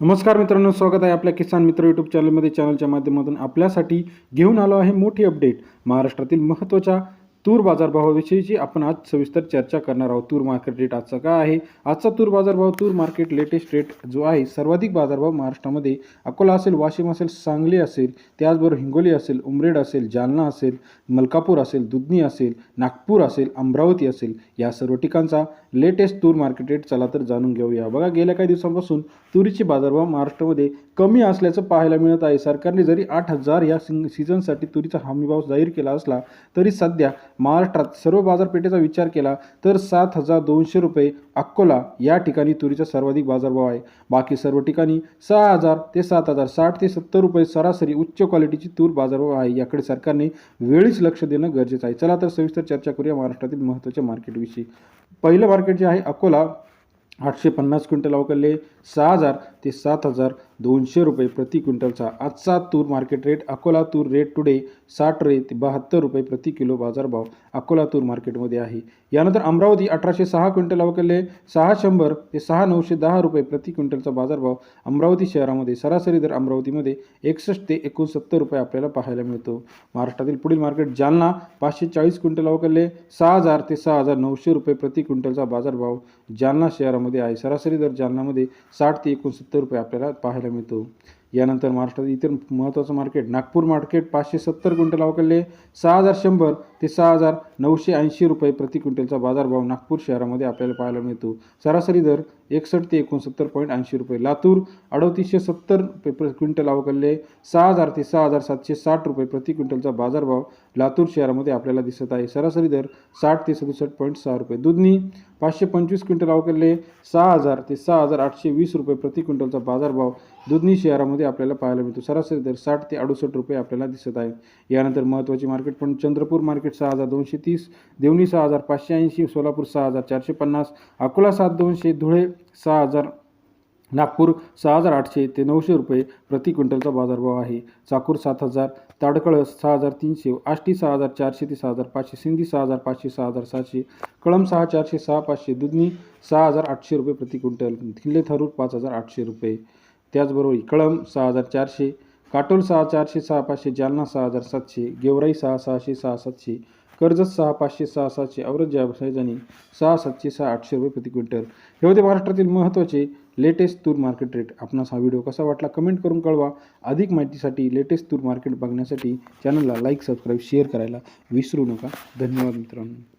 नमस्कार मित्रांनो स्वागत आहे आपल्या किसान मित्र यूट्यूब चॅनलमध्ये चॅनलच्या माध्यमातून आपल्यासाठी घेऊन आलो आहे मोठी अपडेट महाराष्ट्रातील महत्त्वाच्या तूर बाजारभावाविषयीची आपण आज सविस्तर चर्चा करणार आहोत. तूर मार्केट रेट आजचा काय आहे? आजचा तूर बाजारभाव तूर मार्केट लेटेस्ट रेट जो आहे सर्वाधिक बाजारभाव महाराष्ट्रामध्ये अकोला असेल वाशिम असेल सांगली असेल त्याचबरोबर हिंगोली असेल उमरेड असेल जालना असेल मलकापूर असेल दुधनी असेल नागपूर असेल अमरावती असेल या सर्व ठिकाणचा लेटेस्ट तूर मार्केट रेट चला तर जाणून घेऊया. बघा गेल्या काही दिवसांपासून तुरीचे बाजारभाव महाराष्ट्रामध्ये कमी असल्याचं पाहायला मिळत आहे. सरकारने जरी आठ हजार या सिझनसाठी सीझनसाठी तुरीचा हमीभाव जाहीर केला असला तरी सध्या महाराष्ट्रात सर्व बाजारपेठेचा विचार केला तर सात हजार दोनशे रुपये अकोला या ठिकाणी तुरीचा सर्वाधिक बाजारभाव आहे. बाकी सर्व ठिकाणी सहा हजार ते सात हजार साठ ते सत्तर रुपये सरासरी उच्च क्वालिटीची तूर बाजारभाव आहे. याकडे सरकारने वेळीच लक्ष देणं गरजेचं आहे. चला तर सविस्तर चर्चा करूया महाराष्ट्रातील महत्त्वाच्या मार्केटविषयी. पहिलं मार्केट जे आहे अकोला आठशे पन्नास क्विंटल अवकलले सहा हजार ते सात हजार दोनशे रुपये प्रति क्विंटलचा आजचा तूर मार्केट रेट अकोला तूर रेट टुडे साठ रे ते बहात्तर रुपये प्रति किलो बाजारभाव अकोला तूर मार्केटमध्ये आहे. यानंतर अमरावती अठराशे सहा क्विंटल अवकलले सहा शंभर ते सहा नऊशे दहा रुपये प्रति क्विंटलचा बाजारभाव अमरावती शहरामध्ये सरासरी दर अमरावतीमध्ये एकसष्ट ते एकोणसत्तर रुपये आपल्याला पाहायला मिळतो. महाराष्ट्रातील पुढील मार्केट जालना पाचशे चाळीस क्विंटल अवकलले सहा हजार ते सहा हजार नऊशे रुपये प्रति क्विंटलचा बाजारभाव जालना शहरामध्ये आहे. सरासरी दर जालनामध्ये साठ ते एकोणसत्तर रुपये आपल्याला पाहायला मिळतो यानंतर महाराष्ट्रात इतर महत्त्वाचं मार्केट नागपूर मार्केट पाचशे सत्तर क्विंटल अवकलले सहा हजार शंभर ते सहा हजार नऊशे ऐंशी रुपये प्रति क्विंटलचा बाजारभाव नागपूर शहरामध्ये आपल्याला पाहायला मिळतो. सरासरी दर एकसष्ट ते एकोणसत्तर पॉईंट ऐंशी रुपये. लातूर अडतीसशे सत्तर रुपये प्रति क्विंटल अवकलले सहा हजार ते सहा हजार सातशे साठ रुपये प्रति क्विंटलचा बाजारभाव लातूर शहरामध्ये आपल्याला दिसत आहे. सरासरी दर साठ ते सदुसष्ट पॉईंट सहा रुपये. दुधनी पाचशे पंचवीस क्विंटल अवकलले सहा हजार ते सहा हजार आठशे वीस रुपये प्रति क्विंटलचा बाजारभाव दुधनी शहरामध्ये आपल्याला पाहायला मिळतो. सरासरी दर साठ ते अडुसष्ट रुपये आपल्याला दिसत आहे. यानंतर महत्त्वाची मार्केट पण चंद्रपूर मार्केट सहा हजार दोनशे तीस देवणी सहा हजार पाचशे ऐंशी सोलापूर सहा हजार चारशे पन्नास अकोला सात दोनशे धुळे सहा हजार नागपूर सहा हजार आठशे ते नऊशे रुपये प्रति क्विंटलचा बाजारभाव आहे चाकूर सात हजार ताडकळस सहा हजार तीनशे आष्टी सहा हजार चारशे ते सहा हजार पाचशे सिंधी सहा हजार पाचशे सहा हजार सातशे कळम सहा चारशे सहा पाचशे दुधनी सहा हजार आठशे रुपये प्रति क्विंटल किल्ले थरूर पाच हजार आठशे रुपये त्याचबरोबर कळम सहा हजार चारशे काटोल सहा चारशे सहा पाचशे जालना सहा हजार सातशे गेवराई सहा सहाशे सहा सातशे कर्जत सहा पाचशे सहा सातशे औरंगाबाद सैजानी सहा सातशे सहा आठशे रुपये प्रति क्विंटल. हे होते महाराष्ट्रातील महत्त्वाचे लेटेस्ट तूर मार्केट रेट आपणास हा व्हिडिओ कसा वाटला कमेंट करून कळवा. अधिक माहितीसाठी लेटेस्ट तूर मार्केट बघण्यासाठी चॅनलला लाईक सबस्क्राईब शेअर करायला विसरू नका. धन्यवाद मित्रांनो.